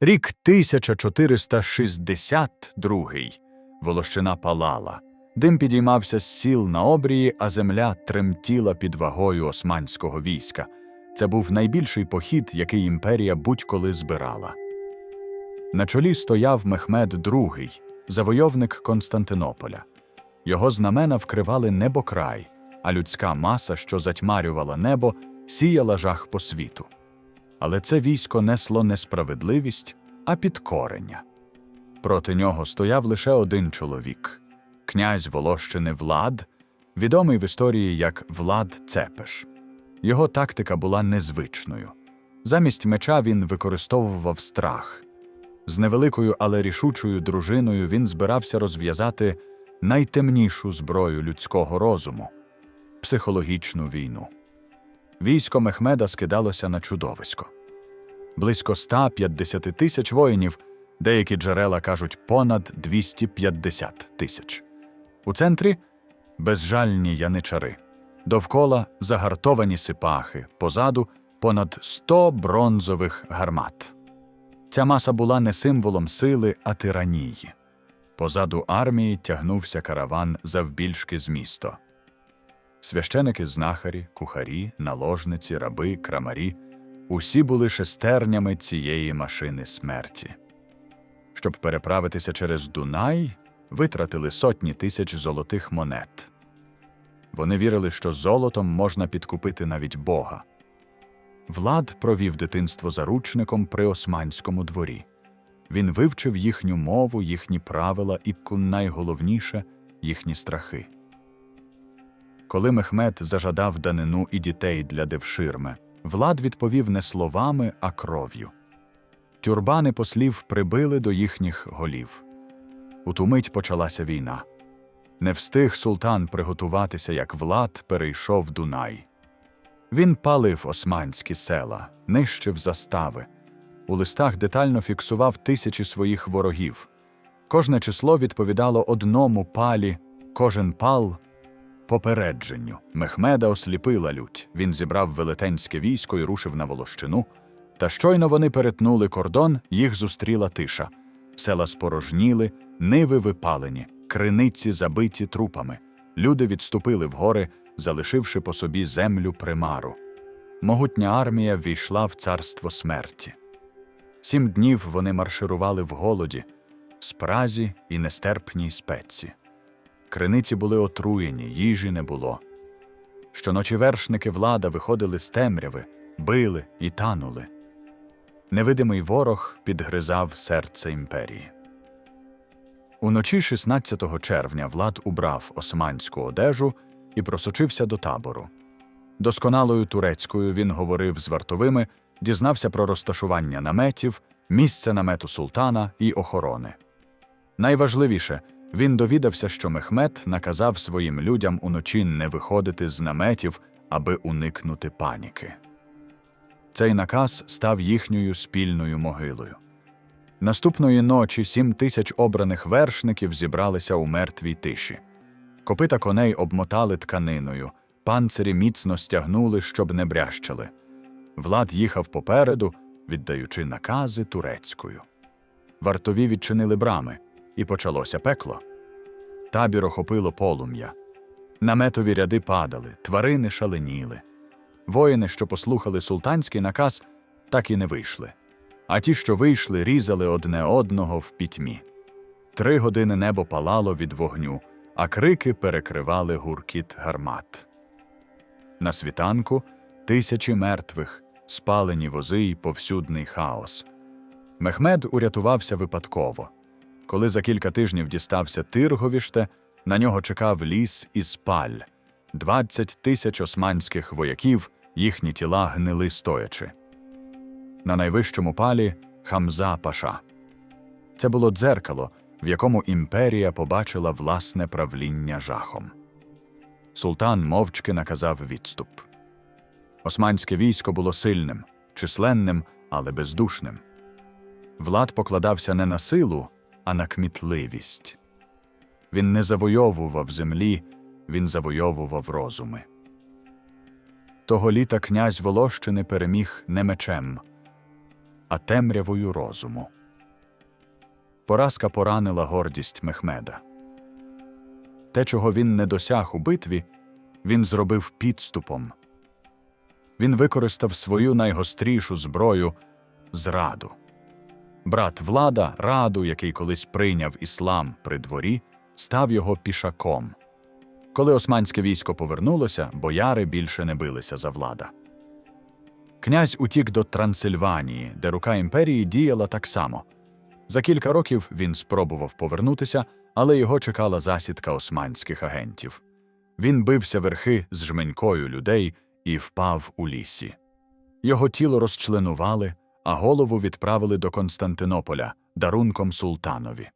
Рік 1462. Волощина палала. Дим підіймався з сіл на обрії, а земля тремтіла під вагою османського війська. Це був найбільший похід, який імперія будь-коли збирала. На чолі стояв Мехмед II, завойовник Константинополя. Його знамена вкривали небокрай, а людська маса, що затьмарювала небо, сіяла жах по світу. Але це військо несло не справедливість, а підкорення. Проти нього стояв лише один чоловік князь Волощини Влад, відомий в історії як Влад Цепеш. Його тактика була незвичною. Замість меча він використовував страх. З невеликою, але рішучою дружиною він збирався розв'язати найтемнішу зброю людського розуму психологічну війну. Військо Мехмеда скидалося на чудовисько. Близько 150 тисяч воїнів, деякі джерела кажуть понад 250 тисяч. У центрі безжальні яничари, довкола загартовані сипахи, позаду понад 100 бронзових гармат. Ця маса була не символом сили, а тиранії. Позаду армії тягнувся караван завбільшки з місто. Священики знахарі, кухарі, наложниці, раби, крамарі усі були шестернями цієї машини смерті. Щоб переправитися через Дунай, витратили сотні тисяч золотих монет. Вони вірили, що золотом можна підкупити навіть Бога. Влад провів дитинство заручником при османському дворі. Він вивчив їхню мову, їхні правила і, найголовніше, їхні страхи. Коли Мехмед зажадав данину і дітей для Девширме, Влад відповів не словами, а кров'ю. Тюрбани послів прибили до їхніх голів. У ту мить почалася війна. Не встиг султан приготуватися, як Влад перейшов Дунай. Він палив османські села, нищив застави. У листах детально фіксував тисячі своїх ворогів. Кожне число відповідало одному палі, кожен пал попередженню. Мехмеда осліпила лють. Він зібрав велетенське військо і рушив на Волощину. Та щойно вони перетнули кордон, їх зустріла тиша. Села спорожніли, ниви випалені, криниці забиті трупами. Люди відступили в гори, залишивши по собі землю примару. Могутня армія ввійшла в царство смерті. Сім днів вони марширували в голоді, спразі і нестерпній спеці. Криниці були отруєні, їжі не було. Щоночі вершники влада виходили з темряви, били і танули. Невидимий ворог підгризав серце імперії. Уночі 16 червня Влад убрав османську одежу і просочився до табору. Досконалою турецькою він говорив з вартовими, дізнався про розташування наметів, місце намету султана і охорони. Найважливіше, він довідався, що Мехмед наказав своїм людям уночі не виходити з наметів, аби уникнути паніки. Цей наказ став їхньою спільною могилою. Наступної ночі сім тисяч обраних вершників зібралися у мертвій тиші. Копита коней обмотали тканиною, панцирі міцно стягнули, щоб не брящали. Влад їхав попереду, віддаючи накази турецькою. Вартові відчинили брами, і почалося пекло. Табір охопило полум'я. Наметові ряди падали, тварини шаленіли. Воїни, що послухали султанський наказ, так і не вийшли. А ті, що вийшли, різали одне одного в пітьмі. Три години небо палало від вогню, а крики перекривали гуркіт гармат. На світанку тисячі мертвих, спалені вози й повсюдний хаос. Мехмед урятувався випадково. Коли за кілька тижнів дістався Тирговіште, на нього чекав ліс і спаль. Двадцять тисяч османських вояків, їхні тіла гнили стоячи. На найвищому палі Хамза Паша. Це було дзеркало, в якому імперія побачила власне правління жахом. Султан мовчки наказав відступ. Османське військо було сильним, численним, але бездушним. Влад покладався не на силу, а на кмітливість. Він не завойовував землі, він завойовував розуми. Того літа князь Волощини переміг не мечем, а темрявою розуму. Поразка поранила гордість Мехмеда. Те, чого він не досяг у битві, він зробив підступом. Він використав свою найгострішу зброю зраду. Брат влада, раду, який колись прийняв іслам при дворі, став його пішаком. Коли османське військо повернулося, бояри більше не билися за влада. Князь утік до Трансильванії, де рука імперії діяла так само. За кілька років він спробував повернутися, але його чекала засідка османських агентів. Він бився верхи з жменькою людей і впав у лісі. Його тіло розчленували, а голову відправили до Константинополя дарунком султанові.